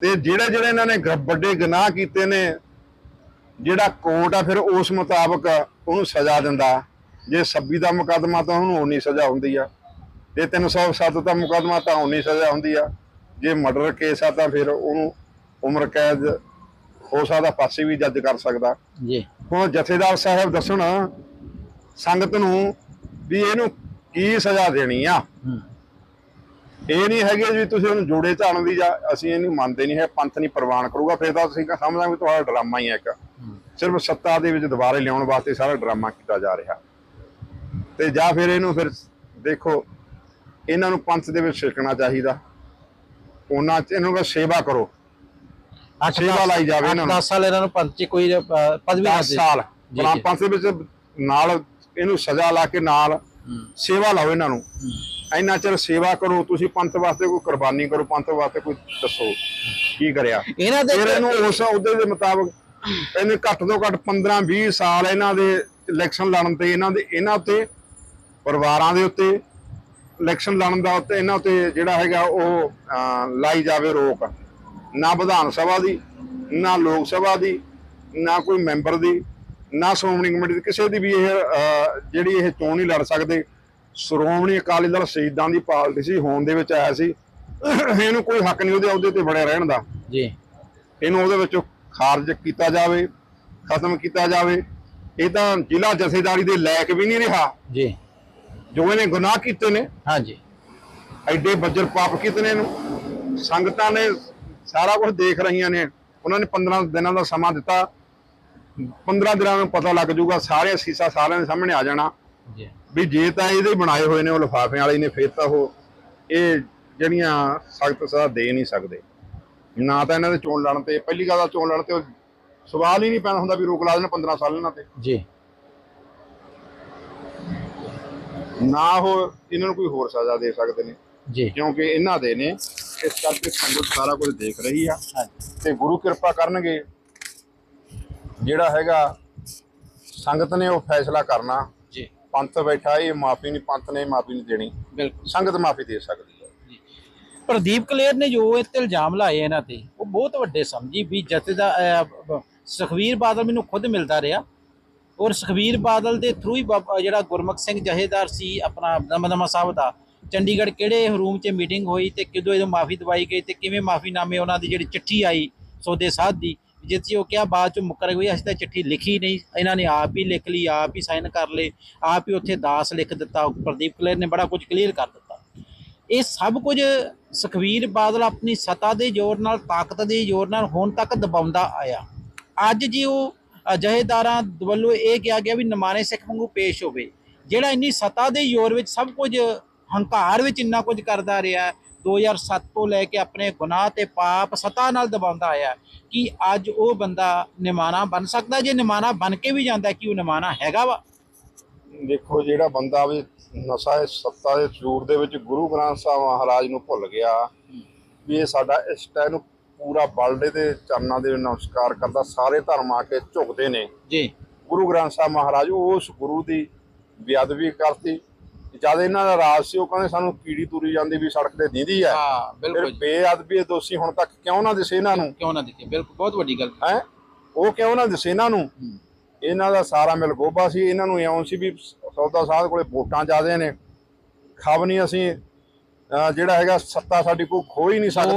ਤੇ ਜਿਹੜੇ ਜਿਹੜੇ ਇਹਨਾਂ ਨੇ ਵੱਡੇ ਗੁਨਾਹ ਕੀਤੇ ਨੇ ਜਿਹੜਾ ਕੋਰਟ ਆ ਫਿਰ ਉਸ ਮੁਤਾਬਕ ਉਹਨੂੰ ਸਜ਼ਾ ਦਿੰਦਾ। ਜੇ 26 ਦਾ ਮੁਕੱਦਮਾ ਤਾਂ ਉਹਨੂੰ ਉਨੀ ਸਜ਼ਾ ਹੁੰਦੀ ਆ। ਜੇ 307 ਦਾ ਮੁਕੱਦਮਾ ਤਾਂ ਉਨੀ ਸਜ਼ਾ ਹੁੰਦੀ ਆ। ਜੇ ਮਰਡਰ ਕੇਸ ਆ ਤਾਂ ਫਿਰ ਉਹਨੂੰ ਉਮਰ ਕੈਦ ਹੋ ਸਕਦਾ ਫਾਂਸੀ ਵੀ ਜੱਜ ਕਰ ਸਕਦਾ। ਜੀ। ਹੁਣ ਜਥੇਦਾਰ ਸਾਹਿਬ ਦੱਸਣ ਸੰਗਤ ਨੂੰ ਵੀ ਇਹਨੂੰ ਕੀ ਸਜ਼ਾ ਦੇਣੀ ਆ? ਇਹ ਨਹੀਂ ਹੈਗੇ ਵੀ ਤੁਸੀਂ ਉਹਨੂੰ ਜੋੜੇ ਝਾੜਨ ਦੀ ਜਾਂ ਅਸੀਂ ਇਹਨੂੰ ਮੰਨਦੇ ਨਹੀਂ ਹੈ ਪੰਥ ਨਹੀਂ ਪ੍ਰਵਾਨ ਕਰੂਗਾ ਫਿਰ ਤਾਂ ਅਸੀਂ ਸਮਝਾਂਗੇ ਤੁਹਾਡਾ ਡਰਾਮਾ ਹੀ ਹੈ ਇੱਕ। ਸਿਰਫ ਸੱਤਾ ਦੇ ਵਿੱਚ ਦੁਬਾਰੇ ਲਿਆਉਣ ਵਾਸਤੇ ਸਾਰਾ ਡਰਾਮਾ ਕੀਤਾ ਜਾ ਰਿਹਾ। ਤੇ ਜਾਂ ਫਿਰ ਇਹਨੂੰ ਫਿਰ ਦੇਖੋ ਇਹਨਾਂ ਨੂੰ ਪੰਥ ਦੇ ਵਿੱਚ ਸਿੱਖਣਾ ਚਾਹੀਦਾ। ਉਹਨਾਂ ਚ ਇਹਨਾਂ ਨੂੰ ਸੇਵਾ ਕਰੋ। ਸੇਵਾ ਲਾਈ ਜਾਵੇ ਇਹਨਾਂ ਨੂੰ। 10 ਸਾਲ ਇਹਨਾਂ ਨੂੰ ਪੰਥ ਚ ਕੋਈ ਪਦਵੀ ਨਾ 10 ਦੇ। ਸਾਲ। ਜੀ, ਬਣਾ ਜੀ। ਪੰਥ ਦੇ ਵਿੱਚ ਨਾਲ ਇਹਨੂੰ ਸਜ਼ਾ ਲਾ ਕੇ ਨਾਲ ਸੇਵਾ ਲਾਓ ਇਹਨਾਂ ਨੂੰ। ਇੰਨਾ ਚਿਰ ਸੇਵਾ ਕਰੋ ਤੁਸੀਂ ਪੰਥ ਵਾਸਤੇ ਕੋਈ ਕੁਰਬਾਨੀ ਕਰੋ ਪੰਥ ਵਾਸਤੇ ਕੋਈ ਦੱਸੋ ਕੀ ਕਰਿਆ? ਇਹਨਾਂ ਦੇ ਫਿਰ ਇਹਨੂੰ ਉਸ ਅਹੁਦੇ ਦੇ ਮੁਤਾਬਕ ਇਹਨੇ ਘੱਟ ਤੋਂ ਘੱਟ 15 20 ਸਾਲ ਇਹਨਾਂ ਦੇ ਇਲੈਕਸ਼ਨ ਲੜਨ ਤੇ ਇਹਨਾਂ ਦੇ ਇਹਨਾਂ ਉੱਤੇ ਪਰਿਵਾਰਾਂ ਦੇ ਉੱਤੇ ਇਲੈਕਸ਼ਨ ਲੜਨ ਦਾ ਉੱਤੇ ਇਹਨਾਂ ਉੱਤੇ ਜਿਹੜਾ ਹੈਗਾ ਉਹ ਲਾਈ ਜਾਵੇ ਰੋਕ। ਨਾ ਵਿਧਾਨ ਸਭਾ ਦੀ ਨਾ ਲੋਕ ਸਭਾ ਦੀ ਨਾ ਕੋਈ ਮੈਂਬਰ ਦੀ ਨਾ ਸ਼੍ਰੋਮਣੀ ਕਮੇਟੀ ਦੀ ਕਿਸੇ ਦੀ ਵੀ ਇਹ ਜਿਹੜੀ ਇਹ ਚੋਣ ਨਹੀਂ ਲੜ ਸਕਦੇ। ਸ਼੍ਰੋਮਣੀ ਅਕਾਲੀ ਦਲ ਸ਼ਹੀਦਾਂ ਦੀ ਪਾਰਟੀ ਸੀ ਹੋਣ ਦੇ ਵਿੱਚ ਆਇਆ ਸੀ। ਇਹਨੂੰ ਕੋਈ ਹੱਕ ਨਹੀਂ ਉਹਦੇ ਅਹੁਦੇ ਤੇ ਬੜਿਆ ਰਹਿਣ ਦਾ। ਜੀ। ਇਹਨੂੰ ਉਹਦੇ ਵਿੱਚੋਂ ਖਾਰਜ ਕੀਤਾ ਜਾਵੇ ਖਤਮ ਕੀਤਾ ਜਾਵੇ। ਇਹ ਤਾਂ ਜ਼ਿਲ੍ਹਾ ਜਥੇਦਾਰੀ ਦੇ ਲਾਇਕ ਵੀ ਨਹੀਂ ਰਿਹਾ। ਜੀ। ਜੋ ਇਹਨੇ ਗੁਨਾਹ ਕੀਤੇ ਨੇ ਹਾਂਜੀ। ਐਡੇ ਬੱਜਰ ਪਾਪ ਕੀਤੇ ਨੇ ਇਹਨੂੰ। ਸੰਗਤਾਂ ਨੇ ਸਾਰਾ ਕੁਝ ਦੇਖ ਰਹੀਆਂ ਨੇ। ਉਹਨਾਂ ਨੇ 15 ਦਿਨਾਂ ਦਾ ਸਮਾਂ ਦਿੱਤਾ। 15 ਦਿਨਾਂ ਨੂੰ ਪਤਾ ਲੱਗ ਜਾਊਗਾ ਸਾਰੇ ਸੀਸਾ ਸਾਰਿਆਂ ਦੇ ਸਾਹਮਣੇ ਆ ਜਾਣਾ। ਵੀ ਜੇ ਤਾਂ ਇਹਦੇ ਬਣਾਏ ਹੋਏ ਨੇ ਉਹ ਲਿਫਾਫਿਆਂ ਵਾਲੇ ਨੇ ਫੇਰ ਤਾਂ ਉਹ ਇਹ ਜਿਹੜੀਆਂ ਸਖਤ ਸਜ਼ਾ ਦੇ ਨਹੀਂ ਸਕਦੇ। ਨਾ ਤਾਂ ਇਹਨਾਂ ਦੇ ਚੋਣ ਲੜਨ ਤੇ ਪਹਿਲੀ ਗੱਲ ਤਾਂ ਚੋਣ ਲੜਨ ਤੇ ਸਵਾਲ ਹੀ ਨਹੀਂ ਪੈਣਾ ਹੁੰਦਾ ਵੀ ਰੋਕ ਲਾ ਦੇਣ 15 ਸਾਲ ਇਹਨਾਂ ਤੇ। ਜੀ। ਨਾ ਉਹ ਇਹਨਾਂ ਨੂੰ ਕੋਈ ਹੋਰ ਸਜ਼ਾ ਦੇ ਸਕਦੇ ਨੇ। ਜੀ। ਕਿਉਂਕਿ ਇਹਨਾਂ ਦੇ ਨੇ ਇਸ ਕਰਕੇ ਸੰਗਤ ਸਾਰਾ ਕੁਝ ਦੇਖ ਰਹੀ ਆ। ਤੇ ਗੁਰੂ ਕਿਰਪਾ ਕਰਨਗੇ। ਜਿਹੜਾ ਹੈਗਾ ਸੰਗਤ ਨੇ ਉਹ ਫੈਸਲਾ ਕਰਨਾ। ਪੰਥ ਬੈਠਾ ਇਹ ਮਾਫੀ ਨਹੀਂ ਪੰਥ ਨੇ ਮਾਫੀ ਨਹੀਂ ਦੇਣੀ। ਬਿਲਕੁਲ। ਸੰਗਤ ਮਾਫੀ ਦੇ ਸਕਦੀ ਹੈ। ਪ੍ਰਦੀਪ ਕਲੇਰ ਨੇ ਜੋ ਇਹ ਤੇ ਇਲਜ਼ਾਮ ਲਾਏ ਇਹਨਾਂ ਤੇ ਉਹ ਬਹੁਤ ਵੱਡੇ ਸਮਝੀ ਵੀ ਜਥੇ ਦਾ ਸੁਖਵੀਰ ਬਾਦਲ ਮੈਨੂੰ ਖੁਦ ਮਿਲਦਾ ਰਿਹਾ। ਔਰ ਸੁਖਵੀਰ ਬਾਦਲ ਦੇ ਥਰੂ ਹੀ ਜਿਹੜਾ ਗੁਰਮੁਖ ਸਿੰਘ ਜਹੇਦਾਰ ਸੀ ਆਪਣਾ ਦਮਦਮਾ ਸਾਹਿਬ ਦਾ ਚੰਡੀਗੜ੍ਹ ਕਿਹੜੇ ਰੂਮ 'ਚ ਮੀਟਿੰਗ ਹੋਈ ਤੇ ਕਿਦੋਂ ਇਹਨੂੰ ਮਾਫੀ ਦਵਾਈ ਗਈ ਤੇ ਕਿਵੇਂ ਮਾਫੀਨਾਮੇ ਉਹਨਾਂ ਦੀ ਜਿਹੜੀ ਚਿੱਠੀ ਆਈ ਸੌਦੇ ਸਾਧ ਦੀ ਜਿੱਥੇ ਉਹ ਕਿਹਾ ਬਾਅਦ ਚ ਮੁੱਕਰ ਗਈ ਅਸੀਂ ਤਾਂ ਚਿੱਠੀ ਲਿਖੀ ਨਹੀਂ। ਇਹਨਾਂ ਨੇ ਆਪ ਹੀ ਲਿਖ ਲਈ ਆਪ ਹੀ ਸਾਈਨ ਕਰ ਲਏ ਆਪ ਹੀ ਉੱਥੇ ਦਾਸ ਲਿਖ ਦਿੱਤਾ ਪ੍ਰਦੀਪ ਕਲੇਰ ਨੇ ਬੜਾ ਕੁਝ ਕਲੀਅਰ ਕਰ ਦਿੱਤਾ। ਇਹ ਸਭ ਕੁਝ ਸੁਖਵੀਰ ਬਾਦਲ ਆਪਣੀ ਸਤਾ ਦੇ ਜ਼ੋਰ ਨਾਲ ਤਾਕਤ ਦੇ ਜ਼ੋਰ ਨਾਲ ਹੁਣ ਤੱਕ ਦਬਾਉਂਦਾ ਆਇਆ। ਅੱਜ ਜੀ ਉਹ ਅ, ਵੱਲੋਂ ਇਹ ਕਿਹਾ ਗਿਆ ਵੀ ਨਮਾਨੇ ਸਿੱਖ ਵਾਂਗੂ ਪੇਸ਼ ਹੋਵੇ ਜਿਹੜਾ ਇੰਨੀ ਸਤਾ ਦੇ ਜ਼ੋਰ ਵਿੱਚ ਸਭ ਕੁਝ ਹੰਕਾਰ ਵਿੱਚ ਇੰਨਾ ਕੁਝ ਕਰਦਾ ਰਿਹਾ ਹੈ, 2007 ਤੋਂ ਲੈ ਕੇ ਆਪਣੇ ਗੁਨਾਹ ਤੇ ਪਾਪ ਸਤਾ ਨਾਲ ਦਬਾਉਂਦਾ ਆਇਆ ਕਿ ਅੱਜ ਉਹ ਬੰਦਾ ਨਿਮਾਣਾ ਬਣ ਸਕਦਾ? ਜੇ ਨਿਮਾਣਾ ਬਣ ਕੇ ਵੀ ਜਾਂਦਾ ਕਿ ਉਹ ਨਿਮਾਣਾ ਹੈਗਾ ਵਾ? ਦੇਖੋ ਜਿਹੜਾ ਬੰਦਾ ਵੀ ਨਸ਼ਾ ਇਸ ਸੱਤਾ ਦੇ ਜ਼ੋਰ ਦੇ ਵਿੱਚ ਗੁਰੂ ਗ੍ਰੰਥ ਸਾਹਿਬ ਮਹਾਰਾਜ ਨੂੰ ਭੁੱਲ ਗਿਆ ਵੀ ਇਹ ਸਾਡਾ ਇਸ ਟਾਈਮ ਨੂੰ ਪੂਰਾ ਵਰਲਡ ਦੇ ਚਰਨਾਂ ਦੇ ਨਮਸਕਾਰ ਕਰਦਾ ਸਾਰੇ ਧਰਮ ਆ ਕੇ ਝੁਕਦੇ ਨੇ। ਜੀ। ਗੁਰੂ ਗ੍ਰੰਥ ਸਾਹਿਬ ਮਹਾਰਾਜ ਉਸ ਗੁਰੂ ਦੀ ਬੇਅਦਬੀ ਕਰਤੀ ਜਦ ਇਹਨਾਂ ਦਾ ਰਾਜ ਸੀ ਉਹ ਕਹਿੰਦੇ ਸਾਨੂੰ ਕੀੜੀ ਤੁਰੀ ਜਾਂਦੀ ਵੀ ਸੜਕ ਤੇ ਦੀਂਦੀ ਹੈ। ਹਾਂ ਫਿਰ ਬੇਅਦਬੀ ਦੇ ਦੋਸ਼ੀ ਹੁਣ ਤੱਕ ਕਿਉਂ ਨਾ ਦਿਸੇ ਇਹਨਾਂ ਨੂੰ? ਕਿਉਂ ਨਾ ਦਿੱਤੀ ਬਿਲਕੁਲ ਬਹੁਤ ਵੱਡੀ ਗੱਲ ਹੈ? ਉਹ ਕਿਉਂ ਨਾ ਦਿਸੇ ਇਹਨਾਂ ਨੂੰ? ਇਹਨਾਂ ਦਾ ਸਾਰਾ ਮਿਲਗੋਬਾ ਸੀ। ਇਹਨਾਂ ਨੂੰ ਇਉਂ ਸੀ ਵੀ ਸੌਦਾ ਸਾਧ ਕੋਲੇ ਵੋਟਾਂ ਜ਼ਿਆਦੇ ਨੇ। ਖਬ ਨਹੀਂ ਅਸੀਂ ਅਹ ਜਿਹੜਾ ਹੈਗਾ ਸੱਤਾ ਸਾਡੀ ਕੋਈ ਖੋ ਹੀ ਨਹੀਂ ਸਕਦਾ।